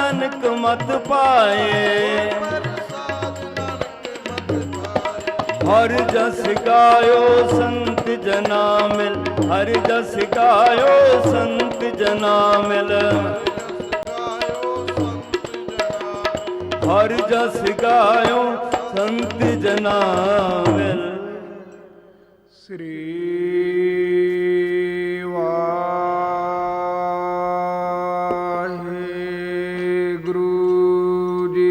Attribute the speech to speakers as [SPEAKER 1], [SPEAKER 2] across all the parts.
[SPEAKER 1] ਨਾਨਕ ਮਤ ਪਾਏ। ਹਰ ਜਸ ਗਾਇਓ ਸੰਤ ਜਨਾ ਮਿਲ ਹਰ ਜਸ ਗਾਇਓ ਸੰਤ ਜਨਾ ਮਿਲ ਹਰ ਜਸ ਗਾਇਓ ਸੰਤ ਜਨਾ ਮਿਲ
[SPEAKER 2] ਸ੍ਰੀ ਜੀ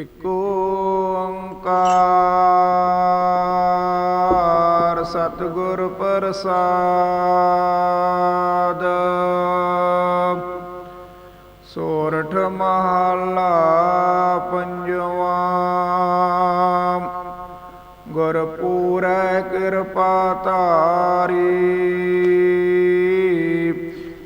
[SPEAKER 2] ਇਕ ਓੰਕਾਰ ਸਤਿਗੁਰ ਪ੍ਰਸਾਦ। ਸੋਰਠ ਮਹਲਾ ਪੰਜਵਾ। ਗੁਰਪੂਰੈ ਕਿਰਪਾ ਤਾਰੀ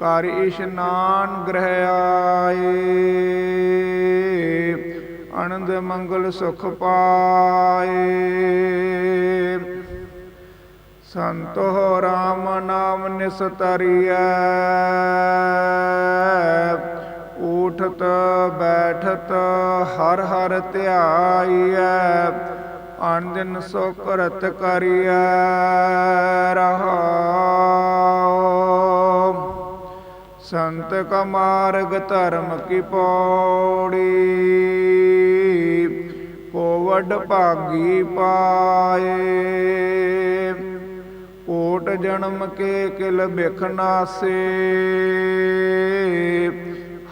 [SPEAKER 2] ਕਰ ਇਸ਼ਨਾਨ ਗ੍ਰਹਿ ਆਏ। ਆਨੰਦ ਮੰਗਲ ਸੁਖ ਪਾਏ। ਸੰਤੋ ਰਾਮ ਨਾਮ ਨਿਸਤਰੀਐ। ਉਠਤ ਬੈਠਤ ਹਰ ਹਰ ਧਿਆਈਐ। ਅਨੰਦਨ ਸੋ ਕਰਤ ਕਰੀਐ। ਸੰਤ ਕਾ ਮਾਰਗ ਧਰਮ ਕੀ ਪੌੜੀ। ਕੋ ਭਾਗੀ ਪਾਏ। ਕੋਟ ਜਨਮ ਕੇ ਕਿਲ ਬਿਖਨਾਸ਼ੇ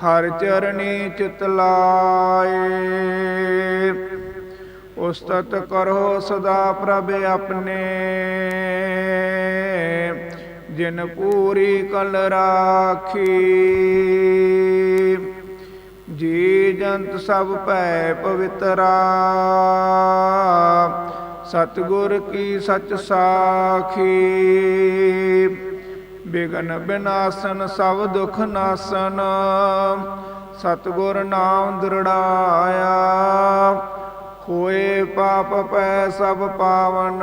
[SPEAKER 2] ਹਰ ਚਰਣੀ ਚਿਤ ਲਾਏ। ਉਸਤਤ ਕਰੋ ਸਦਾ ਪ੍ਰਭ ਆਪਣੇ। ਜਿਨ ਪੂਰੀ ਕਲ ਰਾਖੀ। ਜੀ ਜੰਤ ਸਭ ਭੈ ਪਵਿੱਤਰਾ। ਸਤਿਗੁਰ ਕੀ ਸਚ ਸਾਖੀ। ਬਿਗਨ ਬਿਨਾਸਨ ਸਭ ਦੁਖ ਨਾਸਨ। ਸਤਿਗੁਰ ਨਾਮ ਦ੍ਰਿੜਾਇਆ। ਹੋਏ ਪਾਪ ਪੈ ਸਭ ਪਾਵਨ।